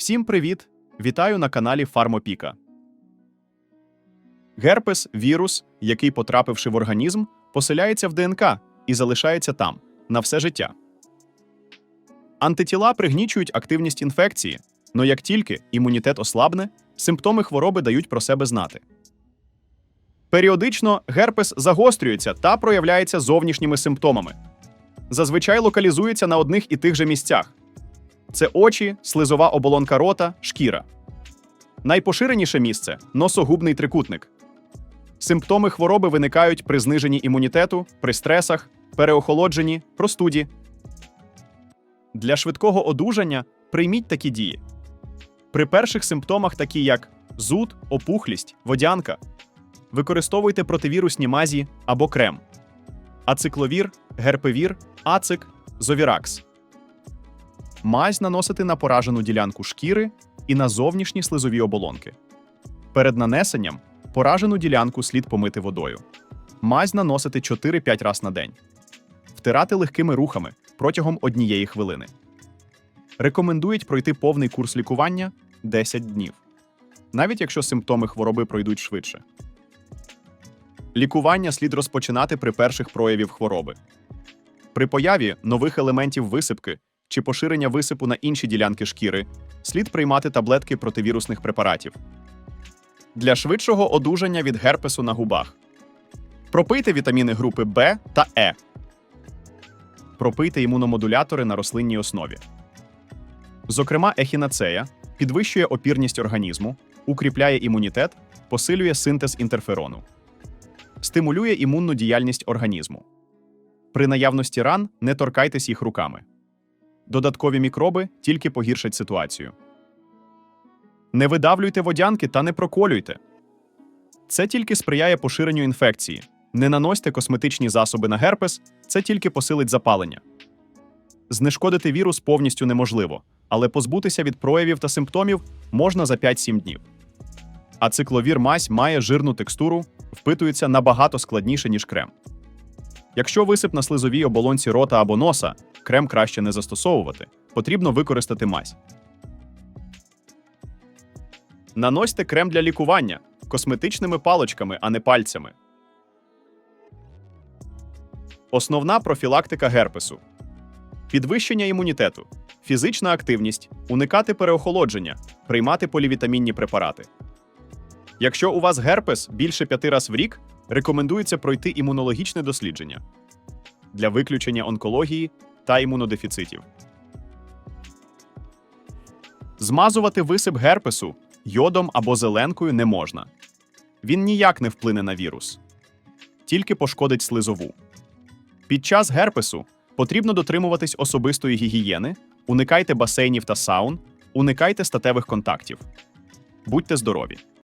Всім привіт! Вітаю на каналі Фармопіка. Герпес вірус, який, потрапивши в організм, поселяється в ДНК і залишається там на все життя. Антитіла пригнічують активність інфекції, но як тільки імунітет ослабне, симптоми хвороби дають про себе знати. Періодично герпес загострюється та проявляється зовнішніми симптомами. Зазвичай локалізується на одних і тих же місцях. Це очі, слизова оболонка рота, шкіра. Найпоширеніше місце носогубний трикутник. Симптоми хвороби виникають при зниженні імунітету, при стресах, переохолодженні, простуді. Для швидкого одужання прийміть такі дії. При перших симптомах, такі як зуд, опухлість, водянка, використовуйте противірусні мазі або крем, ацикловір, герпевір, ацик, зовіракс. Мазь наносити на поражену ділянку шкіри і на зовнішні слизові оболонки. Перед нанесенням поражену ділянку слід помити водою. Мазь наносити 4-5 раз на день. Втирати легкими рухами протягом однієї хвилини. Рекомендують пройти повний курс лікування 10 днів, навіть якщо симптоми хвороби пройдуть швидше. Лікування слід розпочинати при перших проявів хвороби. При появі нових елементів висипки чи поширення висипу на інші ділянки шкіри слід приймати таблетки противірусних препаратів. Для швидшого одужання від герпесу на губах. Пропийте вітаміни групи В та Е. Пропийте імуномодулятори на рослинній основі. Зокрема, ехінацея підвищує опірність організму, укріпляє імунітет, посилює синтез інтерферону, стимулює імунну діяльність організму. При наявності ран не торкайтесь їх руками. Додаткові мікроби тільки погіршать ситуацію. Не видавлюйте водянки та не проколюйте. Це тільки сприяє поширенню інфекції. Не наносьте косметичні засоби на герпес, це тільки посилить запалення. Знешкодити вірус повністю неможливо, але позбутися від проявів та симптомів можна за 5-7 днів. А цикловір мазь має жирну текстуру, впитується набагато складніше, ніж крем. Якщо висип на слизовій оболонці рота або носа, крем краще не застосовувати, потрібно використати мазь. Наносьте крем для лікування косметичними паличками, а не пальцями. Основна профілактика герпесу: підвищення імунітету, фізична активність, уникати переохолодження, приймати полівітамінні препарати. Якщо у вас герпес більше п'яти раз в рік, рекомендується пройти імунологічне дослідження для виключення онкології та імунодефіцитів. Змазувати висип герпесу йодом або зеленкою не можна. Він ніяк не вплине на вірус, тільки пошкодить слизову. Під час герпесу потрібно дотримуватись особистої гігієни, уникайте басейнів та саун, уникайте статевих контактів. Будьте здорові!